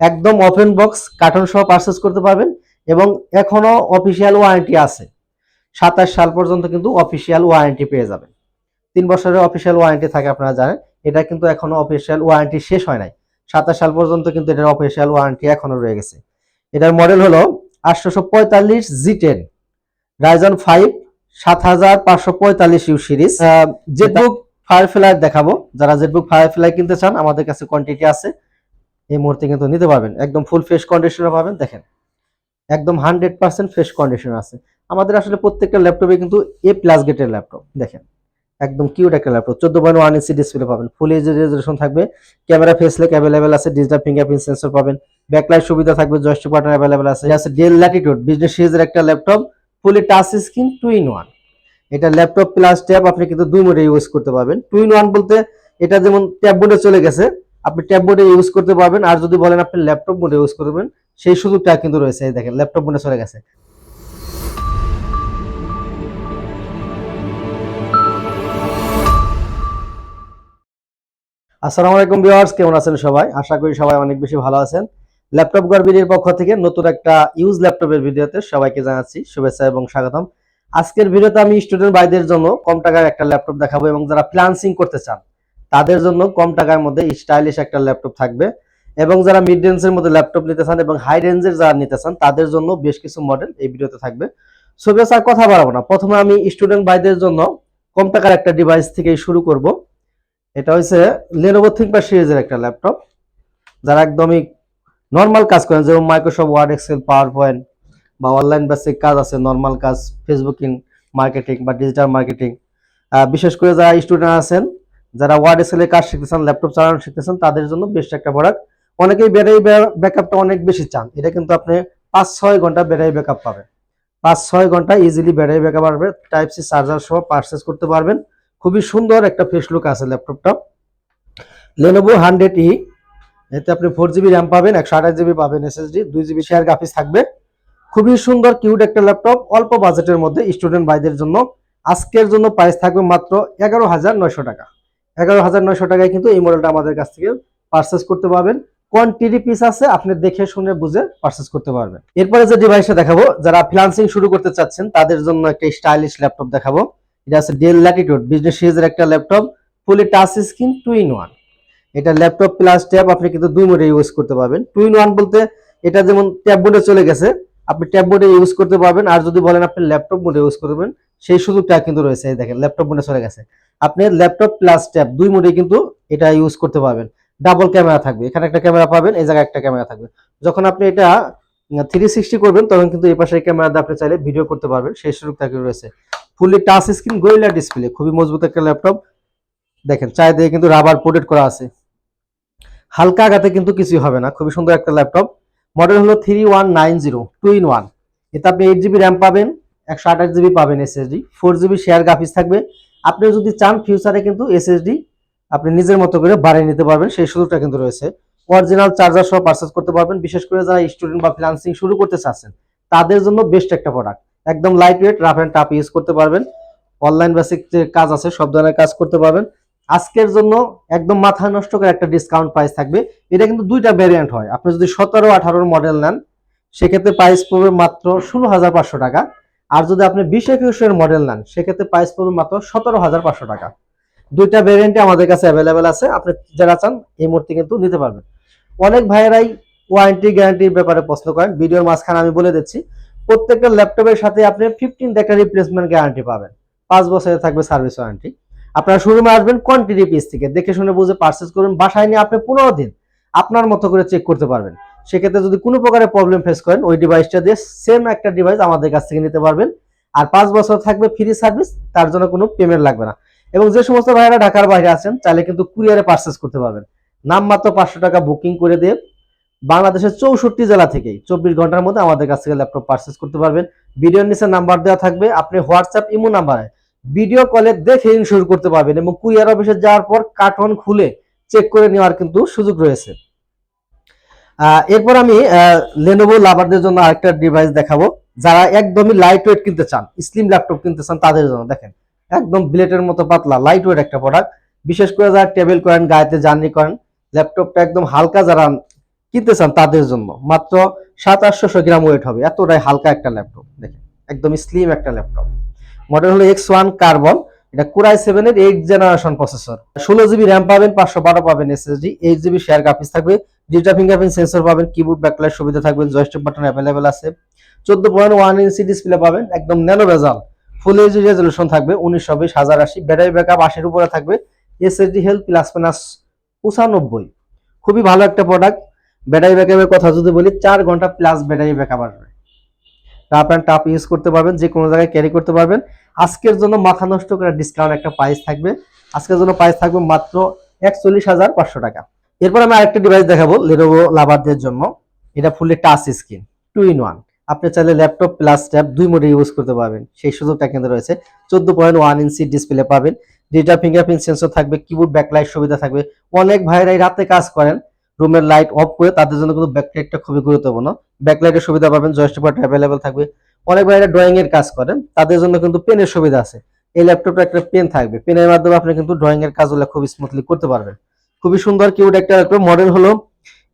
একদম open box carton সহ purchase করতে পারবেন এবং এখনও অফিসিয়াল ওয়ারেন্টি আছে। সাতাশ সাল পর্যন্ত কিন্তু অফিসিয়াল ওয়ারেন্টি পেয়ে যাবেন। তিন বছরের অফিসিয়াল ওয়ারেন্টি থাকে আপনারা জানেন এটা কিন্তু এখনও অফিসিয়াল ওয়ারেন্টি শেষ হয় নাই। সাতাশ সাল পর্যন্ত কিন্তু এটার অফিসিয়াল ওয়ারেন্টি এখনও রয়ে গেছে। এটার মডেল হলো আটশোশো পঁয়তাল্লিশ জি টেন রাইজন ফাইভ সাত হাজার পাঁচশো পঁয়তাল্লিশ U series ZBook Firefly দেখাবো। যারা জেটবুক ফায়ার ফ্লাই কিনতে চান আমাদের কাছে কোয়ান্টিটি আছে। এই মুহূর্তে কিন্তু নিতে পারবেন। একদম ফুল ফ্রেশ কন্ডিশনে পাবেন, দেখেন। একদম হান্ড্রেড পার্সেন্ট ফ্রেশ কন্ডিশন আছে। আমাদের আসলে প্রত্যেকটা ল্যাপটপে কিন্তু এ প্লাস গেটের ল্যাপটপ দেখেন। একদম কিউট একটা ল্যাপটপ চোদ্দ পয়েন্ট ওয়ান ইঞ্চি ডিসপ্লে পাবেন। ফুল এইচ রেজলিউশন থাকবে। ক্যামেরা ফেসলেক অ্যাভেলেবেল আছে ডিজিটাল ফিঙ্গারপ্রিন্ট সেন্সর পাবেন। ব্যাকলাইট সুবিধা থাকবে জয়স্টিক বাটন অ্যাভেলেবেল আছে। আছে ডেল ল্যাটিটিউড বিজনেস সিরিজের একটা laptop fully touch screen two in one এটা ল্যাপটপ প্লাস ট্যাব আপনি কিন্তু দুই মোডে ইউজ করতে পারবেন। টু ইন ওয়ান বলতে এটা যেমন ট্যাব মোডে চলে গেছে আপনি ট্যাব মোডে ইউজ করতে পারবেন, আর যদি বলেন আপনি ল্যাপটপ মোডে ইউজ করবেন সেই সুযোগটা কিন্তু রয়েছে দেখেন ল্যাপটপ মোডে চলে গেছে। আসসালামু আলাইকুম ভিউয়ার্স কেমন আছেন সবাই? আশা করি সবাই অনেক বেশি ভালো আছেন। ল্যাপটপ গর্বিনীর পক্ষ থেকে নতুন একটা ইউজ ল্যাপটপের ভিডিওতে সবাইকে জানাচ্ছি শুভেচ্ছা এবং স্বাগতম। আজকের ভিডিওতে আমি স্টুডেন্ট ভাইদের জন্য কম টাকার একটা ল্যাপটপ দেখাবো এবং যারা ফ্রিল্যান্সিং করতে চান তাদের জন্য কম টাকার মধ্যে স্টাইলিশ একটা ল্যাপটপ থাকবে। এবং যারা মিড রেঞ্জের মধ্যে ল্যাপটপ নিতে চান এবং হাই রেঞ্জের যারা নিতে চান, তাদের জন্য বেশ কিছু মডেল এই ভিডিওতে থাকবে। ছবি আর কথা বাড়াবো না। প্রথমে আমি স্টুডেন্ট ভাইদের জন্য কম টাকার একটা ডিভাইস থেকেই শুরু করব। এটা হচ্ছে লেনোভো থিঙ্কপ্যাড সিরিজের একটা ল্যাপটপ। যারা একদমই নর্মাল কাজ করেন, যেমন Microsoft Word Excel PowerPoint বা অনলাইন বেসিক কাজ আছে নর্মাল কাজ ফেসবুকিং মার্কেটিং বা ডিজিটাল মার্কেটিং বিশেষ করে যারা স্টুডেন্ট আছেন যারা ওয়ার্ড এক্সেলের কাজ শিখতেছেন ল্যাপটপ চালানো শিখতেছেন, তাদের জন্য বেস্ট একটা প্রোডাক্ট অনেকেই ব্যাটারি ব্যাকআপটা অনেক বেশি চান। এটা কিন্তু আপনি পাঁচ ছয় ঘণ্টা ব্যাটারি ব্যাকআপ পাবেন। পাঁচ ছয় ঘণ্টা ইজিলি ব্যাটারি ব্যাকআপ আসবে টাইপ সি চার্জার সহ পারচেস করতে পারবেন। খুবই সুন্দর একটা ফেস লুক আছে ল্যাপটপটা লেনোভো হান্ড্রেড ই এতে আপনি ফোর জিবি র্যাম পাবেন, একশো আঠাশ জিবি পাবেন এসএসডি দুই জিবি শেয়ার গ্রাফিক্স থাকবে। খুবই সুন্দর কিউট একটা ল্যাপটপ অল্প বাজেটের মধ্যে স্টুডেন্ট ভাইদের জন্য। আজকের জন্য প্রাইস থাকবে মাত্র এগারো হাজার নয়শো টাকা। এগারো হাজার নয়শো টাকায় কিন্তু এই মডেলটা আমাদের কাছ থেকে পারচেস করতে পারবেন। কোয়ান্টিটি পিস আছে আপনি দেখে শুনে বুঝে পারচেস করতে পারবেন। এরপরে যে ডিভাইসটা দেখাবো, যারা ফ্রিল্যান্সিং শুরু করতে চাচ্ছেন, তাদের জন্য একটা স্টাইলিশ ল্যাপটপ দেখাবো। এটা আছে ডেল ল্যাটিটিউড বিজনেস সিরিজের একটা laptop fully touch screen two in one এটা ল্যাপটপ প্লাস ট্যাব আপনি কিন্তু দুই মোডে ইউজ করতে পারবেন। টু ইন ওয়ান বলতে, এটা যেমন ট্যাব মোডে চলে গেছে, আপনি ট্যাব মোডে ইউজ করতে পারবেন। আর যদি বলেন আপনি ল্যাপটপ মোডে ইউজ করবেন সেই সুযোগটা কিন্তু রয়েছে দেখেন ল্যাপটপ মোডে চলে গেছে। আপনি ল্যাপটপ প্লাস ট্যাব দুই মোডে কিন্তু এটা ইউজ করতে পারবেন। ডাবল ক্যামেরা থাকবে, এখানে একটা ক্যামেরা পাবেন, এই জায়গায় একটা ক্যামেরা থাকবে। যখন আপনি এটা থ্রি সিক্সটি করবেন, তখন কিন্তু এই পাশে ক্যামেরা দিয়ে আপনি চাইলে ভিডিও করতে পারবেন, সেই সুযোগটা কিন্তু রয়েছে। Fully touch screen Gorilla display খুবই মজবুত একটা ল্যাপটপ দেখেন, চারিদিকে কিন্তু রাবার প্রোটেক্ট করা আছে। হালকা আঘাতে কিন্তু কিছুই হবে না, খুবই সুন্দর একটা ল্যাপটপ মডেল হলো three one nine zero two in one এতে আপনি এইট জিবি র্যাম পাবেন একশো আঠাশ জিবি পাবেন SSD four GB share graphics থাকবে। আপনি যদি চান ফিউচারে কিন্তু এসএসডি আপনি নিজের মতো করে বাড়িয়ে নিতে পারবেন, সেই সুযোগটা কিন্তু রয়েছে। অরিজিনাল চার্জার সহ পারচেস করতে পারবেন, বিশেষ করে যারা স্টুডেন্ট বা ফ্রিল্যান্সিং শুরু করতে চাচ্ছেন, তাদের জন্য বেস্ট একটা প্রোডাক্ট একদম light weight rough and tough use করতে পারবেন। অনলাইন বেসিক যে কাজ আছে, সব ধরনের কাজ করতে পারবেন। আজকের জন্য একদম মাথা নষ্ট করে একটা ডিসকাউন্ট প্রাইস থাকবে। এটা কিন্তু দুইটা ভ্যারিয়েন্ট হয়। আপনি যদি সতেরো আঠারোর মডেল নেন, সেক্ষেত্রে প্রাইস পড়বে মাত্র ষোলো হাজার পাঁচশো টাকা। আর যদি আপনি বিশ একুশের মডেল নেন, সেক্ষেত্রে প্রাইস পড়বে মাত্র সতেরো হাজার পাঁচশো টাকা। দুইটা ভ্যারিয়েন্টে আমাদের কাছে অ্যাভেলেবেল আছে, আপনি যারা চান এই মুহূর্তে কিন্তু নিতে পারবেন। অনেক ভাইয়েরাই ওয়ারেন্টি গ্যারান্টির ব্যাপারে প্রশ্ন করেন। ভিডিওর মাঝখানে আমি বলে দিচ্ছি, প্রত্যেকটা ল্যাপটপের সাথে আপনি ফিফটিন একটা রিপ্লেসমেন্ট গ্যারান্টি পাবেন। পাঁচ বছরে থাকবে সার্ভিস ওয়ারেন্টি আপনারা শোরুমে আসবেন কোয়ান্টিটি পিস থেকে। দেখে শুনে বুঝে পারচেস করুন। বাসায় নিয়ে আপনি পনেরো দিন আপনার মতো করে চেক করতে পারবেন। সেক্ষেত্রে যদি কোনো প্রকারের প্রবলেম ফেস করেন, ওই ডিভাইসটা দিয়ে সেম একটা ডিভাইস আমাদের কাছ থেকে নিতে পারবেন। আর পাঁচ বছর থাকবে ফ্রি সার্ভিস তার জন্য কোনো পেমেন্ট লাগবে না। এবং যে সমস্ত ভাইয়েরা ঢাকার বাইরে আছেন, চাইলে কিন্তু কুরিয়ারে পারচেস করতে পারবেন। নাম মাত্র পাঁচশো টাকা বুকিং করে দিয়ে বাংলাদেশের চৌষট্টি জেলা থেকেই চব্বিশ ঘণ্টার মধ্যে আমাদের কাছ থেকে ল্যাপটপ পারচেস করতে পারবেন। ভিডিওর নিচে নাম্বার দেওয়া থাকবে, আপনি হোয়াটসঅ্যাপ ইমো নাম্বারে ভিডিও কলে দেখে ইনশোর করতে পারবেন এবং কুরিয়ার অফিসে যাওয়ার পর কার্টন খুলে চেক করে নেওয়ার কিন্তু সুযোগ রয়েছে। এরপর আমি লেনোভো লাভারদের জন্য আরেকটা ডিভাইস দেখাবো। যারা একদমই লাইট ওয়েট কিনতে চান স্লিম ল্যাপটপ কিনতে চান, তাদের জন্য দেখেন, একদম ব্লেটের মতো পাতলা লাইট ওয়েট একটা প্রোডাক্ট বিশেষ করে যারা টেবিল করেন, গায়েতে জার্নি করেন ল্যাপটপটা একদম হালকা যারা কিনতে চান, তাদের জন্য। মাত্র সাত আটশোশো গ্রাম ওয়েট হবে, এতটাই হালকা একটা ল্যাপটপ দেখেন একদম স্লিম একটা ল্যাপটপ মডেল হলো এক্স ওয়ান কার্বন এটা কুরাই সেভেনের এইট জেনারেশন প্রসেসর ষোলো জিবি র্যাম পাবেন, পাঁচশো বারো পাবেন SSD eight GB share graphics থাকবে ডিজিটাল ফিঙ্গারপ্রিন্ট সেন্সর পাবেন কিবোর্ড ব্যাকলাইট সুবিধা থাকবে জয়স্টিক বাটন অ্যাভেলেবেল আছে। চোদ্দ পয়েন্ট ওয়ান ইঞ্চি ডিসপ্লে পাবেন, একদম ন্যানো রেজাল ফুল এইচডি রেজলিউশন থাকবে উনিশশো বিশ হাজার আশি ব্যাটারি ব্যাকআপ আশির উপরে থাকবে এসএসডি হেলথ প্লাস মাইনাস পঁচানব্বই। খুবই ভালো একটা প্রোডাক্ট ব্যাটারি ব্যাকআপের কথা যদি বলি, চার ঘণ্টা প্লাস ব্যাটারি ব্যাকআপ আসবে। টাপ অ্যান্ড টাপ ইউজ করতে পারবেন, যে কোনো জায়গায় ক্যারি করতে পারবেন। আজকের জন্য মাথা নষ্ট করে ডিসকাউন্ট একটা প্রাইস থাকবে। আজকের জন্য প্রাইস থাকবে মাত্র একচল্লিশ হাজার পাঁচশো টাকা। এরপর আমি আরেকটা ডিভাইস দেখাবো লেনোভো লাভারদের জন্য। এটা fully touch screen two in one আপনি চাইলে ল্যাপটপ প্লাস ট্যাব দুই মোডে ইউজ করতে পারবেন। সেই সুযোগটা কিন্তু রয়েছে। চোদ্দ পয়েন্ট ওয়ান ইঞ্চি ডিসপ্লে পাবেন। ডিজিটাল ফিঙ্গারপ্রিন্ট সেন্সর থাকবে কিবোর্ড ব্যাকলাইট সুবিধা থাকবে। অনেক ভাইরাই রাতে কাজ করেন, রুমের লাইট অফ করে তাদের জন্য কিন্তু ব্যাকলাইটটা খুবই গুরুত্বপূর্ণ। ব্যাকলাইটের সুবিধা পাবেন জয়স্টিক বাটন অ্যাভেলেবেল থাকবে। অনেক ভাইরা ড্রয়িং এর কাজ করেন, তাদের জন্য কিন্তু পেনের সুবিধা আছে। এই ল্যাপটপটা একটা পেন থাকবে। পেনের মাধ্যমে আপনি কিন্তু ড্রয়িং এর কাজগুলো খুব স্মুথলি করতে পারবেন। খুবই সুন্দর কিউট একটা ল্যাপটপ মডেল হলো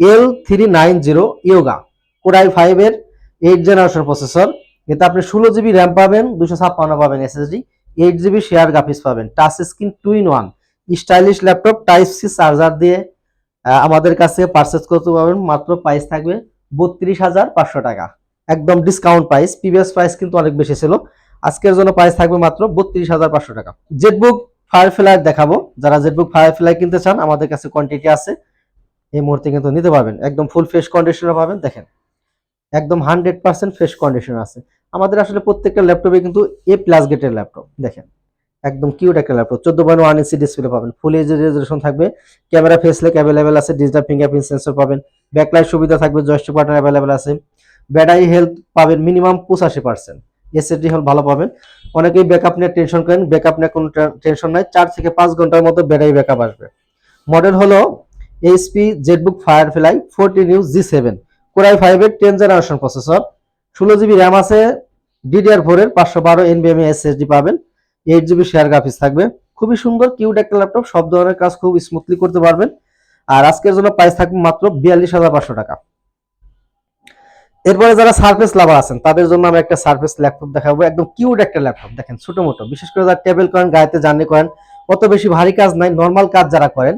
L three nine zero Yoga core i five এর এইট জেনারেশন প্রসেসর এতে আপনি ষোলো জিবি র্যাম পাবেন দুশো ছাপ্পান্ন পাবেন SSD eight GB share graphics পাবেন touch screen two in one stylish laptop type C charger দিয়ে আমাদের কাছে পারচেস করতে পারবেন, মাত্র প্রাইস থাকবে বত্রিশ হাজার পাঁচশো টাকা। একদম ডিসকাউন্ট প্রাইস প্রিভিয়াস প্রাইস কিন্তু অনেক বেশি ছিল, আজকের জন্য প্রাইস থাকবে মাত্র বত্রিশ হাজার পাঁচশো টাকা। জেটবুক ফায়ারফ্লাই দেখাবো। যারা জেটবুক ফায়ারফ্লাই কিনতে চান, আমাদের কাছে কোয়ান্টিটি আছে। এই মুহূর্তে কিন্তু নিতে পারবেন। একদম ফুল ফ্রেশ কন্ডিশনে পাবেন। দেখেন, একদম হান্ড্রেড পার্সেন্ট ফ্রেশ কন্ডিশন আছে। আমাদের আসলে প্রত্যেকটা ল্যাপটপে কিন্তু এ প্লাস গেটের ল্যাপটপ দেখেন, একদম কিউট একটা ল্যাপটপ চোদ্দ পয়েন্ট ওয়ান ইঞ্চি ডিসপ্লে পাবেন। ফুল এইচ রেজলিউশন থাকবে। ক্যামেরা ফেসলেক অ্যাভেলেবেল আছে। ডিজিটাল ফিঙ্গারপ্রিন্ট সেন্সর পাবেন। ব্যাকলাইট সুবিধা থাকবে। জয়স্টিক বাটন অ্যাভেলেবেল আছে। ব্যাটারি হেলথ পাবেন মিনিমাম পঁচাশি পার্সেন্ট এসএসডি হেলথ ভালো পাবেন। অনেকেই ব্যাকআপ নিয়ে টেনশন করেন ব্যাকআপ নিয়ে কোনো টেনশন নাই, চার থেকে পাঁচ ঘণ্টার মতো ব্যাটারি ব্যাকআপ আসবে। মডেল হলো HP ZBook Firefly fourteen U G seven core i ফাইভের টেন জেনারেশন প্রসেসর ষোলো জিবি র্যাম আছে ডিডিআর ফোর এর পাঁচশো বারো এনবিএমএ এসএসডি পাবেন এইট জিবি শেয়ার গ্রাফিক্স থাকবে। খুবই সুন্দর কিউট একটা ল্যাপটপ সব ধরনের কাজ খুব স্মুথলি করতে পারবেন। আর আজকের জন্য প্রাইস থাকবে মাত্র বিয়াল্লিশ হাজার পাঁচশো টাকা। এরপরে যারা সার্ফেস লাভার আছেন, তাদের জন্য আমি একটা সার্ফেস ল্যাপটপ দেখাবো, একদম কিউট একটা ল্যাপটপ দেখেন ছোট মোটো। বিশেষ করে যারা টেবিল করেন গাড়িতে জার্নি করেন, অত বেশি ভারী কাজ নাই নর্মাল কাজ যারা করেন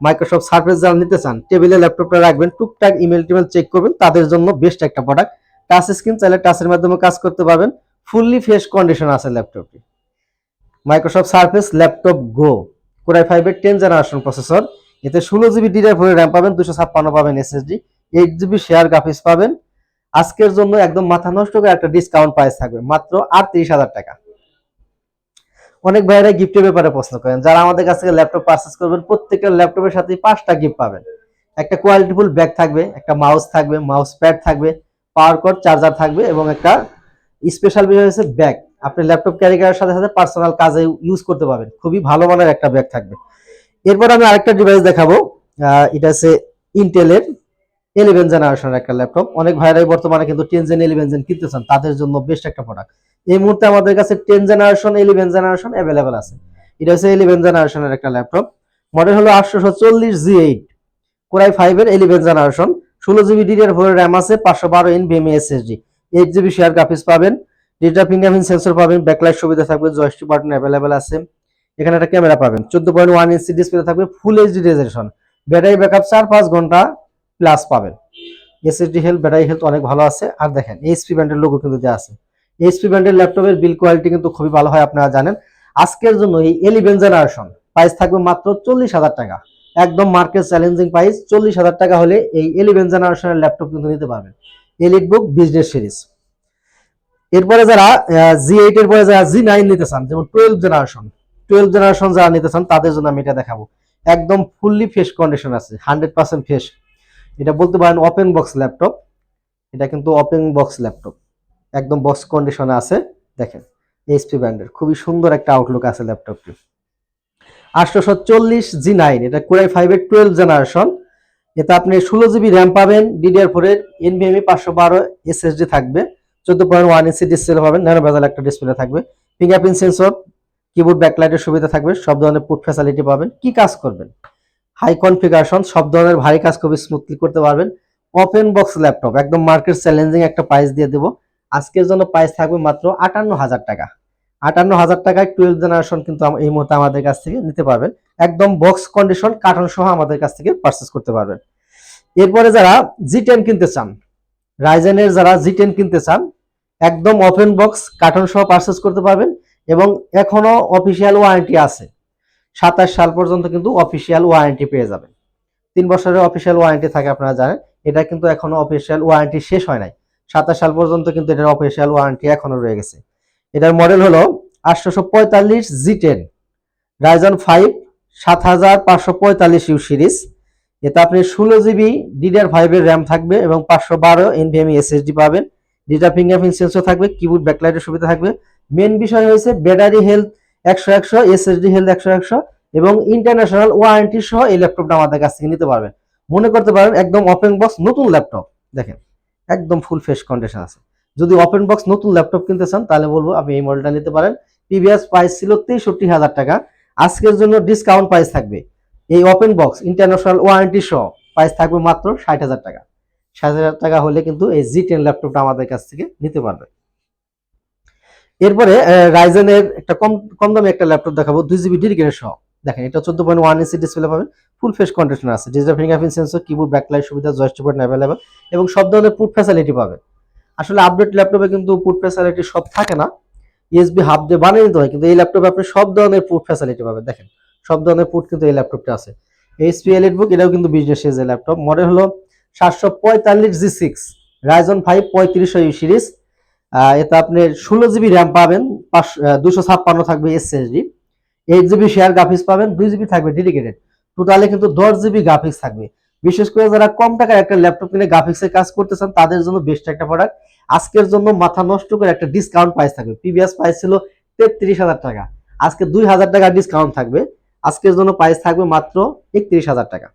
মাইক্রোসফট সার্ফেস যারা নিতে চান টেবিলে ল্যাপটপটা রাখবেন, টুকটাক ইমেল টিমেল চেক করবেন, তাদের জন্য বেস্ট একটা প্রোডাক্ট টাচ স্ক্রিন চাইলে টাচের মাধ্যমে কাজ করতে পারবেন ফুললি ফ্রেশ কন্ডিশন আছে ল্যাপটপটি Microsoft Surface laptop Go core i ফাইভের টেন জেনারেশন প্রসেসর এতে ষোলো জিবি ডিরাই ফোর র্যাম পাবেন, দুশো ছাপ্পান্ন পাবেন SSD eight GB share graphics পাবেন আজকের জন্য একদম মাথা নষ্ট করে একটা ডিসকাউন্ট প্রাইস থাকবে। মাত্র আটত্রিশ হাজার টাকা। অনেক ভাইরা গিফটের ব্যাপারে প্রশ্ন করেন। যারা আমাদের কাছ থেকে ল্যাপটপ পারচেস করবেন, প্রত্যেকটা ল্যাপটপের সাথে পাঁচটা গিফট পাবেন। একটা কোয়ালিটিফুল ব্যাগ থাকবে, একটা মাউস থাকবে মাউস প্যাড থাকবে পাওয়ার কর্ড চার্জার থাকবে এবং একটা স্পেশাল বিষয় হচ্ছে ব্যাগ আপনি ল্যাপটপ ক্যারি করার সাথে সাথে পার্সোনাল কাজে ইউজ করতে পারবেন। খুবই ভালো মানের একটা ব্যাগ থাকবে। এরপর আমি আরেকটা ডিভাইস দেখাবো। এটা হচ্ছে ইন্টেলের ইলেভেন জেনারেশনের একটা ল্যাপটপ অনেক ভাইরাই বর্তমানে কিন্তু তাদের জন্য বেস্ট একটা প্রোডাক্ট এই মুহূর্তে আমাদের কাছে জেনারেশন ইলেভেন জেনারেশন অ্যাভেলেবেল আছে। এটা হচ্ছে একটা ল্যাপটপ মডেল হলো চল্লিশ জি এইট ফাইভের জেনারেশন ষোলো জিবি ডিডিআর ফোর র্যাম আছে, পাঁচশো বারো এনবিএমএ SSD eight GB share graphics পাবেন। ডিজিটাল ফিঙ্গারপ্রিন্ট সেন্সর পাবেন ব্যাকলাইট সুবিধা থাকবে জয়স্টিক বাটন অ্যাভেলেবেল আছে। এখানে একটা ক্যামেরা পাবেন। চোদ্দ পয়েন্ট ওয়ান ইঞ্চি ডিসপ্লে থাকবে full HD resolution battery backup চার পাঁচ ঘণ্টা। প্লাস পাবেন। এসএসডি হেলথ ব্যাটারি হেলথ অনেক ভালো আছে। আর দেখেন এইচপি ব্র্যান্ডের লোগো কিন্তু দেওয়া আছে। এইচপি ব্র্যান্ডের ল্যাপটপের বিল কোয়ালিটি কিন্তু খুবই ভালো হয়, আপনারা জানেন। আজকের জন্য এই এলিভেন জেনারেশন প্রাইস থাকবে মাত্র চল্লিশ হাজার টাকা। একদম মার্কেট চ্যালেঞ্জিং প্রাইস চল্লিশ হাজার টাকা হলে এই এলিভেন জেনারেশনের ল্যাপটপ কিন্তু নিতে পারবেন। এলিট বুক বিজনেস সিরিজ এরপরে যারা জি এইট এর পরে যারা জি নাইন নিতে চান, যেমন টুয়েলভ জেনারেশন টুয়েলভ জেনারেশন যারা নিতে চান, তাদের জন্য আমি এটা দেখাবো। একদম ফুললি ফ্রেশ কন্ডিশন আছে হান্ড্রেড পার্সেন্ট ফ্রেশ এটা বলতে পারেন ওপেন বক্স ল্যাপটপ এটা কিন্তু ওপেন বক্স ল্যাপটপ একদম বক্স কন্ডিশনে আছে। দেখেন এইচপি ব্র্যান্ডের। খুবই সুন্দর একটা আউটলুক আছে ল্যাপটপটি আটশোশো চল্লিশ জি নাইন। এটা কোরাই ফাইভের টুয়েলভ জেনারেশন এতে আপনি ষোলো জিবি র্যাম পাবেন ডিডিআর ফোর এর এনভিএমই পাঁচশো বারো এসএসডি থাকবে। চোদ্দ পয়েন্ট ওয়ান ইঞ্চি ডিসপ্লে পাবেন, ন্যানো ভেজাল একটা ডিসপ্লে থাকবে। ফিঙ্গারপ্রিন্ট সেন্সর কিবোর্ড ব্যাকলাইটের সুবিধা থাকবে, সব ধরনের পুট ফ্যাসিলিটি পাবেন। কি কাজ করবেন? হাই কনফিগারেশন সব ধরনের ভারী কাজ খুবই স্মুথলি করতে পারবেন। ওপেন বক্স ল্যাপটপ একদম মার্কেট চ্যালেঞ্জিং একটা প্রাইস দিয়ে দেবো। আজকের জন্য প্রাইস থাকবে মাত্র আটান্ন হাজার টাকা। আটান্ন হাজার টাকায় টুয়েলভ জেনারেশন কিন্তু এই মুহূর্তে আমাদের কাছ থেকে নিতে পারবেন। একদম বক্স কন্ডিশন কার্টন সহ আমাদের কাছ থেকে পারচেস করতে পারবেন। এরপরে যারা জি টেন কিনতে চান রাইজেনের যারা জি টেন কিনতে চান, একদম ওপেন বক্স কার্টন সহ পারচেস করতে পারবেন এবং এখনও অফিসিয়াল ওয়ারেন্টি আছে। সাতাশ সাল পর্যন্ত কিন্তু অফিসিয়াল ওয়ারেন্টি পেয়ে যাবেন। তিন বছরের অফিসিয়াল ওয়ারেন্টি থাকে আপনারা জানেন। এটা কিন্তু এখনও অফিসিয়াল ওয়ারেন্টি শেষ হয় নাই। সাতাশ সাল পর্যন্ত কিন্তু এটার অফিসিয়াল ওয়ারেন্টি এখনও রয়ে গেছে। এটার মডেল হলো আটশোশো পঁয়তাল্লিশ জি টেন রাইজন ফাইভ সাত হাজার পাঁচশো পঁয়তাল্লিশ ইউ সিরিজ এতে আপনি ষোলো জিবি ডিডিআর ফাইভের র্যাম থাকবে এবং পাঁচশো বারো এনভিএমই এসএসডি পাবেন। ডিটা ফিঙ্গারপ্রিন্ট সেন্সর থাকবে কিবোর্ড ব্যাকলাইটের সুবিধা থাকবে। মেন বিষয় হয়েছে ব্যাটারি হেলথ একশো একশো এসএসডি হেলথ একশো একশো এবং ইন্টারন্যাশনাল ওয়ারেন্টি সহ এই ল্যাপটপটা আমাদের কাছ থেকে নিতে পারবেন। মনে করতে পারেন একদম ওপেন বক্স নতুন ল্যাপটপ দেখেন, একদম ফুল ফ্রেশ কন্ডিশন আছে। যদি ওপেন বক্স নতুন ল্যাপটপ কিনতে চান, তাহলে বলব আপনি এই মডেলটা নিতে পারেন। প্রিভিয়াস প্রাইস ছিল তেষট্টি হাজার টাকা। আজকের জন্য ডিসকাউন্ট প্রাইস থাকবে। এই ওপেন বক্স ইন্টারন্যাশনাল ওয়ারেন্টি সহ প্রাইস থাকবে মাত্র ষাট হাজার টাকা। ষাট হাজার টাকা হলে কিন্তু এই জি টেন ল্যাপটপটা আমাদের কাছ থেকে নিতে পারবে। এরপরে রাইজেনের একটা কম কম দামে একটা ল্যাপটপ দেখাবো, দুই জিবি ডেডিকেটেড সহ। দেখেন, এটা চোদ্দ পয়েন্ট ওয়ান ইঞ্চি ডিসপ্লে পাবেন ফুল ফেস কন্ডিশন আছে digital fingerprint sensor keyboard backlight সুবিধা জয়স্টিক বাটন অ্যাভেলেবল এবং সব ধরনের পুট ফ্যাসিলিটি পাবেন। আসলে আপডেট ল্যাপটপে কিন্তু পুট ফ্যাসিলিটি সব থাকে না ইউএসবি হাব দিয়ে বানিয়ে নিতে হয়, কিন্তু এই ল্যাপটপে আপনি সব ধরনের পুট ফ্যাসিলিটি পাবেন, দেখেন, সব ধরনের পুট কিন্তু এই ল্যাপটপটা আছে। এইচপি এলিট বুক এটাও কিন্তু বিজনেস সিরিজের ল্যাপটপ মডেল হলো সাতশো পঁয়তাল্লিশ জি সিক্স রাইজন ফাইভ পঁয়ত্রিশশো ইউ সিরিজ এতে আপনি ষোলো জিবি র্যাম পাবেন দুশো ছাপ্পান্ন থাকবে SSD eight GB share graphics পাবেন, দুই জিবি থাকবে ডেডিকেটেড টোটালে কিন্তু দশ জিবি গ্রাফিক্স থাকবে। বিশেষ করে যারা কম টাকার একটা ল্যাপটপ কিনে গ্রাফিক্সের কাজ করতে চান তাদের জন্য বেস্ট একটা প্রোডাক্ট আজকের জন্য মাথা নষ্ট করে একটা ডিসকাউন্ট প্রাইস থাকবে। প্রিভিয়াস প্রাইস ছিল তেত্রিশ হাজার টাকা। আজকে দুই হাজার টাকা ডিসকাউন্ট থাকবে। আজকের জন্য প্রাইস থাকবে মাত্র একত্রিশ হাজার টাকা।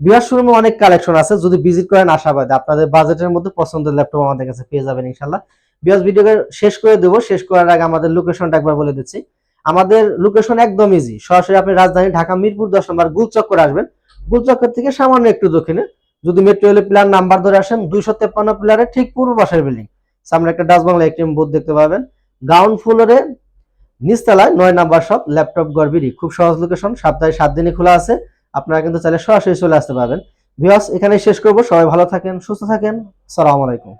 বিয়ার শোরুমে অনেক কালেকশন আছে। যদি ভিজিট করেন আশাবাদী। আপনাদের বাজেটের মধ্যে পছন্দের ল্যাপটপ আমাদের কাছে পেয়ে যাবেন ইনশাল্লাহ। বিয়াস ভিডিওকে শেষ করে দেবো, শেষ করার আগে আমাদের লোকেশনটা একবার বলে দিচ্ছি। আমাদের লোকেশন একদম ইজি সরাসরি আপনি রাজধানী ঢাকা মিরপুর দশ নম্বর গুলচক্কর আসবেন। গুলচক্কর থেকে সামান্য একটু দক্ষিণে। যদি মেট্রো রেল প্ল্যান নাম্বার ধরে আসেন, দুইশো তেপ্পান্ন প্লারের ঠিক পূর্ব পাশের বিল্ডিং সামনে একটা ডাচ বাংলা এটিএম বুথ দেখতে পাবেন। গ্রাউন্ড ফ্লোরে নিচতলায় নয় নাম্বার শপ ল্যাপটপ গড়বিড়ি। খুব সহজ লোকেশন সপ্তাহে সাত দিনই খোলা আছে। আপনারা কিন্তু চাইলে সরাসরি চলে আসতে পারবেন। ভিওস এখানে শেষ করব। সবাই ভালো থাকেন, সুস্থ থাকেন। সালাম আলাইকুম।